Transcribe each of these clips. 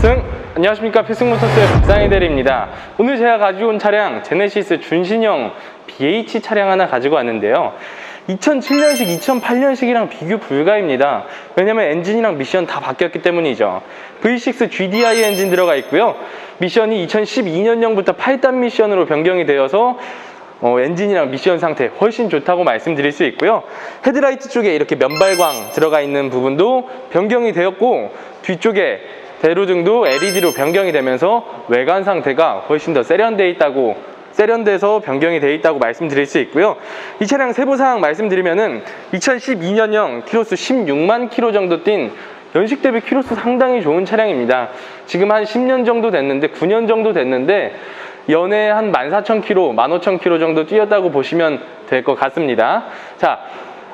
필승! 안녕하십니까. 필승모터스의 박상희 대리입니다. 오늘 제가 가지고 온 차량 제네시스 준신형 BH 차량 하나 가지고 왔는데요 2007년식, 2008년식이랑 비교 불가입니다. 왜냐면 엔진이랑 미션 다 바뀌었기 때문이죠. V6 GDI 엔진 들어가 있고요. 미션이 2012년형부터 8단 미션으로 변경이 되어서 어, 엔진이랑 미션 상태 훨씬 좋다고 말씀드릴 수 있고요. 헤드라이트 쪽에 이렇게 면발광 들어가 있는 부분도 변경이 되었고 뒤쪽에 대로등도 LED로 변경이 되면서 외관 상태가 훨씬 더 세련되어 있다고 세련돼서 변경이 되어 있다고 말씀드릴 수 있고요. 이 차량 세부 사항 말씀드리면은 2012년형 키로수 16만 킬로 정도 뛴 연식 대비 키로수 상당히 좋은 차량입니다. 지금 한 10년 정도 됐는데 9년 정도 됐는데 연에 한 14,000km, 15,000km 정도 뛰었다고 보시면 될 것 같습니다. 자,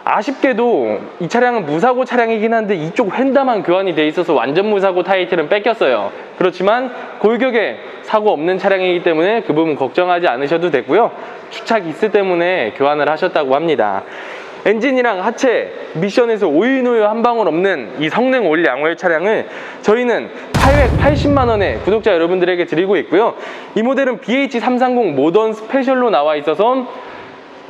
아쉽게도 이 차량은 무사고 차량이긴 한데 이쪽 휀다만 교환이 돼 있어서 완전 무사고 타이틀은 뺏겼어요. 그렇지만 골격에 사고 없는 차량이기 때문에 그 부분 걱정하지 않으셔도 되고요. 주착 있을 때문에 교환을 하셨다고 합니다. 엔진이랑 하체 미션에서 오일노유 한 방울 없는 이 성능 올 양호의 차량을 저희는 880만 원에 구독자 여러분들에게 드리고 있고요. 이 모델은 BH330 모던 스페셜로 나와 있어서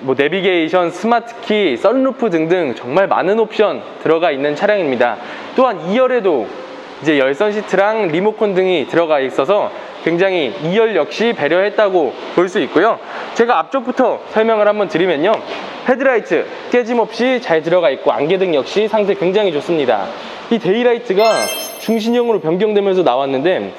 뭐 내비게이션, 스마트키, 썬루프 등등 정말 많은 옵션 들어가 있는 차량입니다. 또한 2열에도 이제 열선 시트랑 리모컨 등이 들어가 있어서 굉장히 2열 역시 배려했다고 볼 수 있고요. 제가 앞쪽부터 설명을 한번 드리면요. 헤드라이트 깨짐 없이 잘 들어가 있고 안개등 역시 상태 굉장히 좋습니다. 이 데이라이트가 중신형으로 변경되면서 나왔는데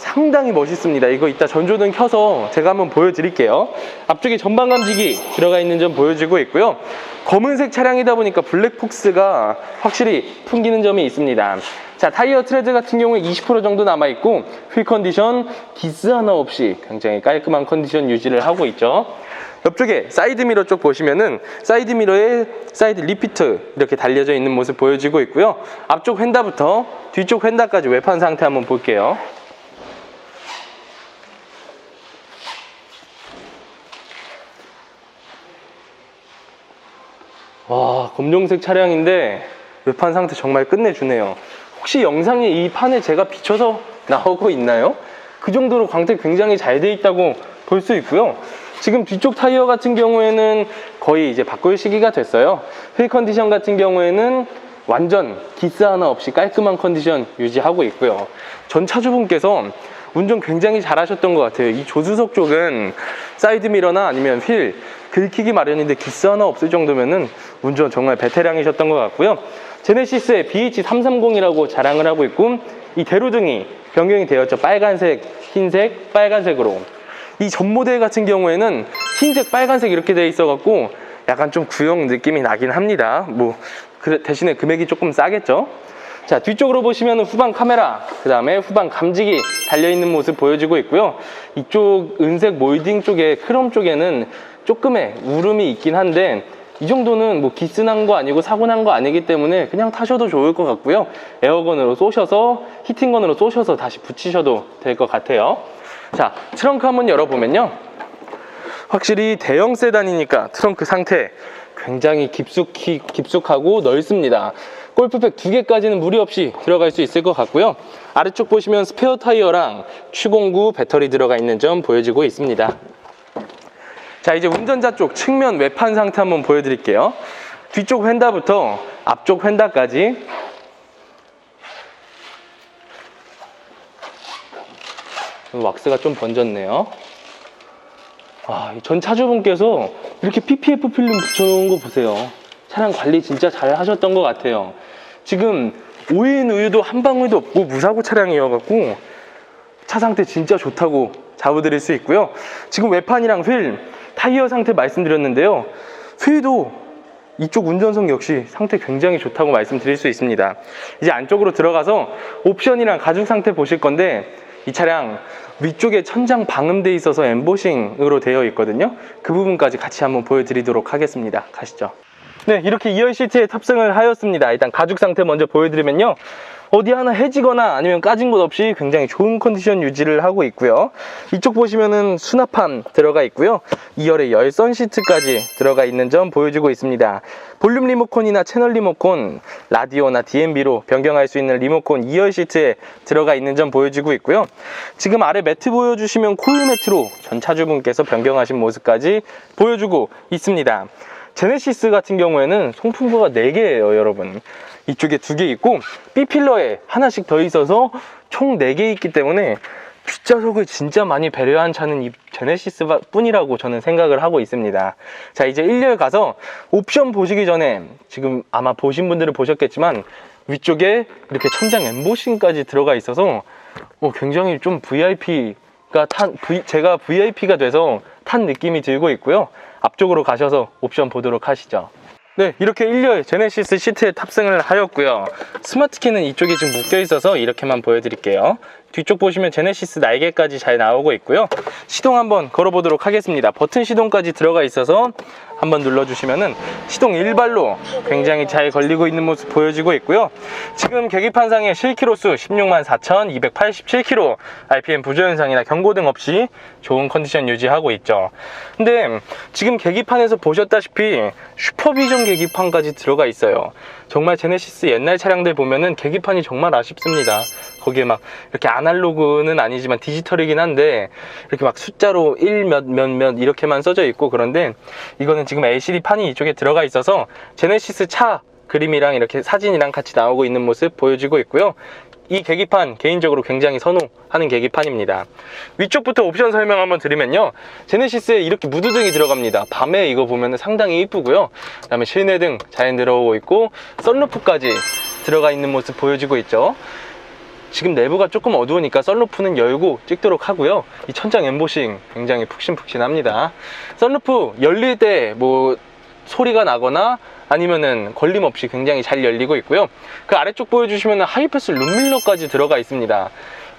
상당히 멋있습니다. 이거 이따 전조등 켜서 제가 한번 보여드릴게요. 앞쪽에 전방 감지기 들어가 있는 점 보여지고 있고요. 검은색 차량이다 보니까 블랙폭스가 확실히 풍기는 점이 있습니다. 자, 타이어 트레드 같은 경우에 20% 정도 남아있고 휠 컨디션 기스 하나 없이 굉장히 깔끔한 컨디션 유지를 하고 있죠. 옆쪽에 사이드 미러 쪽 보시면은 사이드 미러에 사이드 리피트 이렇게 달려져 있는 모습 보여지고 있고요. 앞쪽 휀다부터 뒤쪽 휀다까지 외판 상태 한번 볼게요. 와 검정색 차량인데 외판 상태 정말 끝내주네요. 혹시 영상에 이 판에 제가 비춰서 나오고 있나요? 그 정도로 광택 굉장히 잘 돼 있다고 볼 수 있고요. 지금 뒤쪽 타이어 같은 경우에는 거의 이제 바꿀 시기가 됐어요. 휠 컨디션 같은 경우에는 완전 기스 하나 없이 깔끔한 컨디션 유지하고 있고요. 전 차주분께서 운전 굉장히 잘하셨던 것 같아요. 이 조수석 쪽은 사이드 미러나 아니면 휠 긁히기 마련인데 기스 하나 없을 정도면은 운전 정말 베테랑이셨던 것 같고요. 제네시스의 BH330이라고 자랑을 하고 있고 이 대로등이 변경이 되었죠. 빨간색, 흰색, 빨간색으로. 이 전 모델 같은 경우에는 흰색, 빨간색 이렇게 돼 있어 갖고 약간 좀 구형 느낌이 나긴 합니다. 뭐 그 대신에 금액이 조금 싸겠죠. 자 뒤쪽으로 보시면 후방 카메라 그 다음에 후방 감지기 달려있는 모습 보여지고 있고요. 이쪽 은색 몰딩 쪽에 크롬 쪽에는 조금의 울음이 있긴 한데 이 정도는 뭐 기스 난 거 아니고 사고 난 거 아니기 때문에 그냥 타셔도 좋을 것 같고요. 에어건으로 쏘셔서 히팅건으로 쏘셔서 다시 붙이셔도 될 것 같아요. 자 트렁크 한번 열어보면요. 확실히 대형 세단이니까 트렁크 상태 굉장히 깊숙이, 깊숙하고 넓습니다. 골프백 두 개까지는 무리 없이 들어갈 수 있을 것 같고요. 아래쪽 보시면 스페어 타이어랑 추공구 배터리 들어가 있는 점 보여지고 있습니다. 자, 이제 운전자 쪽 측면 외판 상태 한번 보여드릴게요. 뒤쪽 휀다부터 앞쪽 휀다까지 왁스가 좀 번졌네요. 아, 이전 차주분께서 이렇게 PPF 필름 붙여놓은 거 보세요. 차량 관리 진짜 잘 하셨던 것 같아요. 지금 오인 우유도 한 방울도 없고 무사고 차량이어갖고 차 상태 진짜 좋다고 잡아드릴 수 있고요. 지금 외판이랑 휠, 타이어 상태 말씀드렸는데요. 휠도 이쪽 운전석 역시 상태 굉장히 좋다고 말씀드릴 수 있습니다. 이제 안쪽으로 들어가서 옵션이랑 가죽 상태 보실 건데 이 차량 위쪽에 천장 방음돼 있어서 엠보싱으로 되어 있거든요. 그 부분까지 같이 한번 보여드리도록 하겠습니다. 가시죠. 네, 이렇게 2열 시트에 탑승을 하였습니다. 일단 가죽 상태 먼저 보여드리면요. 어디 하나 해지거나 아니면 까진 곳 없이 굉장히 좋은 컨디션 유지를 하고 있고요. 이쪽 보시면은 수납함 들어가 있고요. 2열에 열선 시트까지 들어가 있는 점 보여주고 있습니다. 볼륨 리모컨이나 채널 리모컨, 라디오나 DMB로 변경할 수 있는 리모컨 2열 시트에 들어가 있는 점 보여주고 있고요. 지금 아래 매트 보여주시면 코일 매트로 전 차주분께서 변경하신 모습까지 보여주고 있습니다. 제네시스 같은 경우에는 송풍구가 4개예요, 여러분. 이쪽에 2개 있고 B필러에 하나씩 더 있어서 총 4개 있기 때문에 뒷좌석을 진짜 많이 배려한 차는 이 제네시스 뿐이라고 저는 생각을 하고 있습니다. 자, 이제 1열 가서 옵션 보시기 전에 지금 아마 보신 분들은 보셨겠지만 위쪽에 이렇게 천장 엠보싱까지 들어가 있어서 어, 굉장히 좀 VIP가 탄, v, 제가 VIP가 돼서 탄 느낌이 들고 있고요. 앞쪽으로 가셔서 옵션 보도록 하시죠. 네, 이렇게 1열 제네시스 시트에 탑승을 하였고요. 스마트키는 이쪽에 지금 묶여 있어서 이렇게만 보여드릴게요. 뒤쪽 보시면 제네시스 날개까지 잘 나오고 있고요. 시동 한번 걸어보도록 하겠습니다. 버튼 시동까지 들어가 있어서 한번 눌러주시면은 시동 일발로 굉장히 잘 걸리고 있는 모습 보여지고 있고요. 지금 계기판상의 실키로수 16만 4,287km, RPM 부조 현상이나 경고 등 없이 좋은 컨디션 유지하고 있죠. 근데 지금 계기판에서 보셨다시피 슈퍼비전 계기판까지 들어가 있어요. 정말 제네시스 옛날 차량들 보면은 계기판이 정말 아쉽습니다. 거기에 막 이렇게 아날로그는 아니지만 디지털이긴 한데 이렇게 막 숫자로 1몇몇 몇 이렇게만 써져 있고 그런데 이거는 지금 LCD 판이 이쪽에 들어가 있어서 제네시스 차 그림이랑 이렇게 사진이랑 같이 나오고 있는 모습 보여지고 있고요. 이 계기판 개인적으로 굉장히 선호하는 계기판입니다. 위쪽부터 옵션 설명 한번 드리면요. 제네시스에 이렇게 무드등이 들어갑니다. 밤에 이거 보면 상당히 이쁘고요. 그 다음에 실내등 잘 들어오고 있고 썬루프까지 들어가 있는 모습 보여지고 있죠. 지금 내부가 조금 어두우니까 썬루프는 열고 찍도록 하고요. 이 천장 엠보싱 굉장히 푹신푹신합니다. 썬루프 열릴 때 뭐 소리가 나거나 아니면은 걸림 없이 굉장히 잘 열리고 있고요. 그 아래쪽 보여주시면 하이패스 룸밀러까지 들어가 있습니다.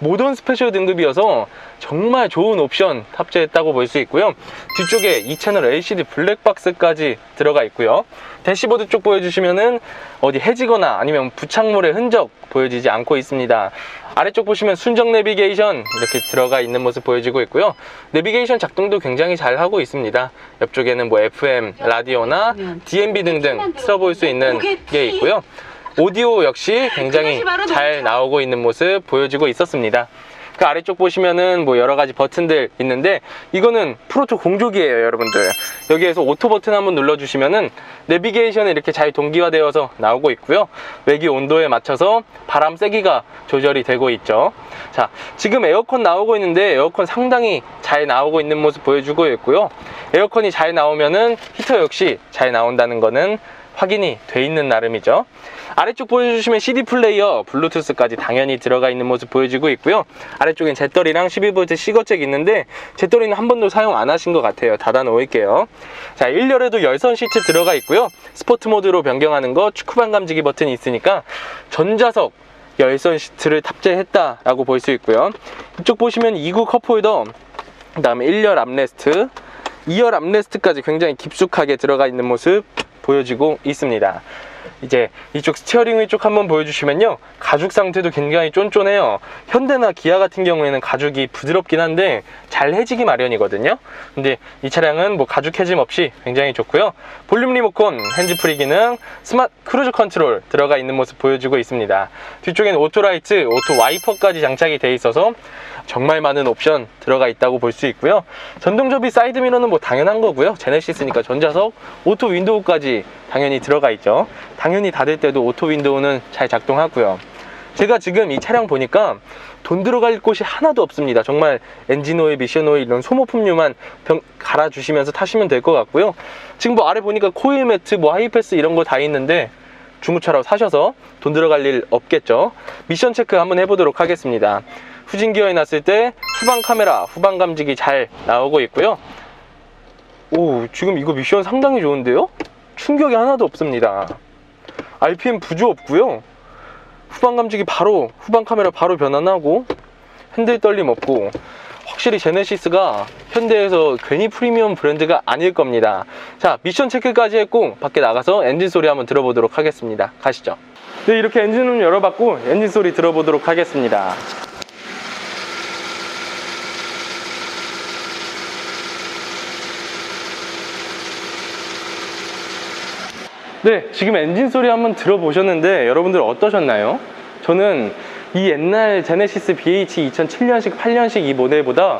모던 스페셜 등급이어서 정말 좋은 옵션 탑재했다고 볼 수 있고요. 뒤쪽에 2채널 LCD 블랙박스까지 들어가 있고요. 대시보드 쪽 보여주시면은 어디 해지거나 아니면 부착물의 흔적 보여지지 않고 있습니다. 아래쪽 보시면 순정 내비게이션 이렇게 들어가 있는 모습 보여지고 있고요. 내비게이션 작동도 굉장히 잘 하고 있습니다. 옆쪽에는 뭐 FM, 라디오나 DMB 등등 틀어볼 수 있는 게 있고요. 오디오 역시 굉장히 잘 나오고 있는 모습 보여지고 있었습니다. 그 아래쪽 보시면은 뭐 여러 가지 버튼들 있는데 이거는 프로토 공조기예요 여러분들. 여기에서 오토 버튼 한번 눌러주시면은 내비게이션이 이렇게 잘 동기화되어서 나오고 있고요. 외기 온도에 맞춰서 바람 세기가 조절이 되고 있죠. 자 지금 에어컨 나오고 있는데 에어컨 상당히 잘 나오고 있는 모습 보여주고 있고요. 에어컨이 잘 나오면은 히터 역시 잘 나온다는 거는 확인이 돼 있는 나름이죠. 아래쪽 보여주시면 CD 플레이어, 블루투스까지 당연히 들어가 있는 모습 보여지고 있고요. 아래쪽엔 제떨이랑 12V 시거잭 있는데 제떨이는 한 번도 사용 안 하신 것 같아요. 닫아 놓을게요. 자, 1열에도 열선 시트 들어가 있고요. 스포트 모드로 변경하는 거 축구반 감지기 버튼이 있으니까 전자석 열선 시트를 탑재했다라고 볼 수 있고요. 이쪽 보시면 2구 컵홀더, 그 다음에 1열 암레스트, 2열 암레스트까지 굉장히 깊숙하게 들어가 있는 모습 보여지고 있습니다. 이제 이쪽 스티어링 위쪽 한번 보여주시면요. 가죽 상태도 굉장히 쫀쫀해요. 현대나 기아 같은 경우에는 가죽이 부드럽긴 한데 잘 해지기 마련이거든요. 근데 이 차량은 뭐 가죽 해짐 없이 굉장히 좋고요. 볼륨 리모컨, 핸즈프리 기능, 스마트 크루즈 컨트롤 들어가 있는 모습 보여주고 있습니다. 뒤쪽에는 오토라이트, 오토 와이퍼까지 장착이 돼 있어서 정말 많은 옵션 들어가 있다고 볼 수 있고요. 전동 접이 사이드 미러는 뭐 당연한 거고요. 제네시스니까 전자석, 오토 윈도우까지 당연히 들어가 있죠. 당연히 닫을 때도 오토 윈도우는 잘 작동하고요. 제가 지금 이 차량 보니까 돈 들어갈 곳이 하나도 없습니다. 정말 엔진 오일, 미션 오일 이런 소모품류만 병- 갈아주시면서 타시면 될 것 같고요. 지금 뭐 아래 보니까 코일 매트, 뭐 하이패스 이런 거 다 있는데 중고차로 사셔서 돈 들어갈 일 없겠죠. 미션 체크 한번 해보도록 하겠습니다. 후진 기어에 놨을 때 후방 카메라, 후방 감지기 잘 나오고 있고요. 오, 지금 이거 미션 상당히 좋은데요? 충격이 하나도 없습니다. RPM 부조 없고요. 후방 감지기 바로 후방 카메라 바로 변환하고 핸들 떨림 없고 확실히 제네시스가 현대에서 괜히 프리미엄 브랜드가 아닐 겁니다. 자, 미션 체크까지 했고 밖에 나가서 엔진 소리 한번 들어보도록 하겠습니다. 가시죠. 네, 이렇게 엔진룸 열어봤고 엔진 소리 들어보도록 하겠습니다. 네, 지금 엔진 소리 한번 들어보셨는데 여러분들 어떠셨나요? 저는 이 옛날 제네시스 BH 2007년식, 8년식 이 모델보다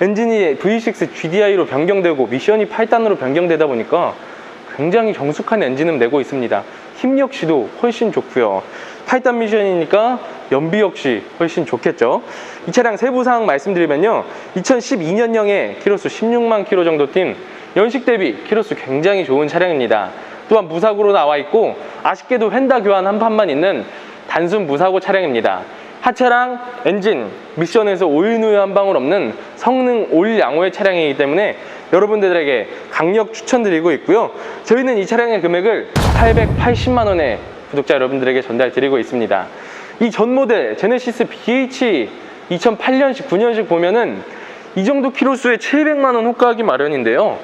엔진이 V6 GDI로 변경되고 미션이 8단으로 변경되다 보니까 굉장히 정숙한 엔진음 내고 있습니다. 힘 역시도 훨씬 좋고요. 8단 미션이니까 연비 역시 훨씬 좋겠죠. 이 차량 세부 사항 말씀드리면요. 2012년형에 키로수 16만 킬로 정도 뛴 연식 대비 키로수 굉장히 좋은 차량입니다. 또한 무사고로 나와 있고 아쉽게도 휀다 교환 한 판만 있는 단순 무사고 차량입니다. 하차랑 엔진, 미션에서 오일누유 한 방울 없는 성능 올 양호의 차량이기 때문에 여러분들에게 강력 추천드리고 있고요. 저희는 이 차량의 금액을 880만 원에 구독자 여러분들에게 전달 드리고 있습니다. 이 전 모델 제네시스 BH 2008년식, 9년식 보면은 이 정도 키로수에 700만 원 호가하기 마련인데요.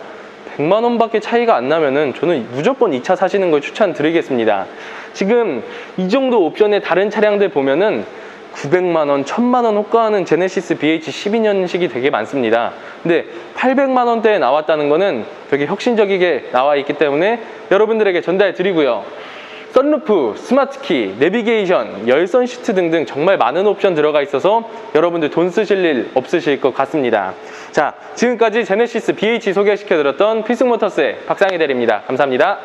100만 원밖에 차이가 안 나면은 저는 무조건 2차 사시는 걸 추천드리겠습니다. 지금 이 정도 옵션의 다른 차량들 보면은 900만 원, 1000만 원 호가하는 제네시스 BH 12년식이 되게 많습니다. 근데 800만 원대에 나왔다는 거는 되게 혁신적이게 나와 있기 때문에 여러분들에게 전달 드리고요. 썬루프, 스마트키, 내비게이션, 열선 시트 등등 정말 많은 옵션 들어가 있어서 여러분들 돈 쓰실 일 없으실 것 같습니다. 자, 지금까지 제네시스 BH 소개시켜드렸던 필승모터스의 박상희 대리입니다. 감사합니다.